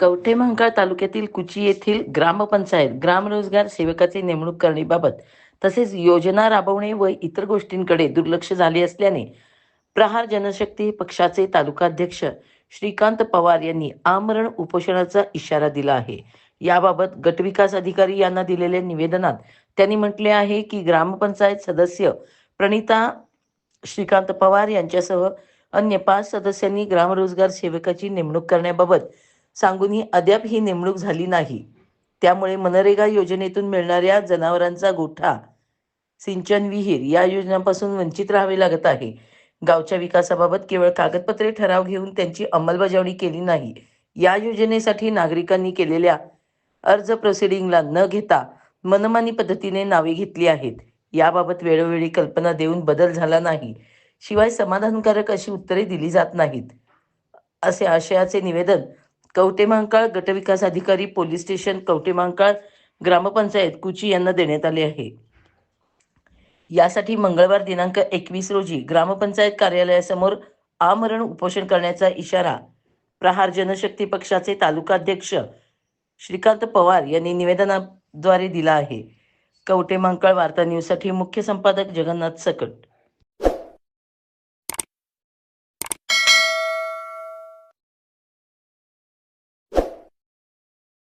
कवठे मंकाळ तालुक्यातील कुची येथील ग्रामपंचायत ग्रामरोजगार सेवकाची नेमणूक करण्याबाबत तसेच योजना राबवणे व इतर गोष्टींकडे दुर्लक्ष झाले असल्याने प्रहार जनशक्ती पक्षाचे तालुकाध्यक्ष श्रीकांत पवार यांनी आमरण उपोषणाचा इशारा दिला आहे. याबाबत गटविकास अधिकारी यांना दिलेल्या निवेदनात त्यांनी म्हटले आहे की ग्रामपंचायत सदस्य प्रणिता श्रीकांत पवार यांच्यासह अन्य पाच सदस्यांनी ग्रामरोजगार सेवकाची नेमणूक करण्याबाबत सांगूनही अद्याप ही नेमणूक झाली नाही. त्यामुळे मनरेगा योजनेतून मिळणाऱ्या जनावरांचा गोठा सिंचन विहीर या योजनांपासून वंचित राहावे लागत आहे. गावच्या विकासाबाबत केवळ कागदपत्रे ठराव घेऊन त्यांची अंमलबजावणी केली नाही. या योजनेसाठी नागरिकांनी केलेल्या अर्ज प्रोसिडिंगला न घेता मनमानी पद्धतीने नावे घेतली आहेत. याबाबत वेळोवेळी कल्पना देऊन बदल झाला नाही. शिवाय समाधानकारक अशी उत्तरे दिली जात नाहीत. असे आशयाचे निवेदन कवटेमांकाळ गटविकास अधिकारी पोलीस स्टेशन कवटेमांकाळ ग्रामपंचायत कुची यांना देण्यात आले आहे. यासाठी मंगळवार दिनांक एकवीस रोजी ग्रामपंचायत कार्यालयासमोर आमरण उपोषण करण्याचा इशारा प्रहार जनशक्ती पक्षाचे तालुकाध्यक्ष श्रीकांत पवार यांनी निवेदनाद्वारे दिला आहे. कवटे महांकाळ वार्ता न्यूजसाठी मुख्य संपादक जगन्नाथ सकट.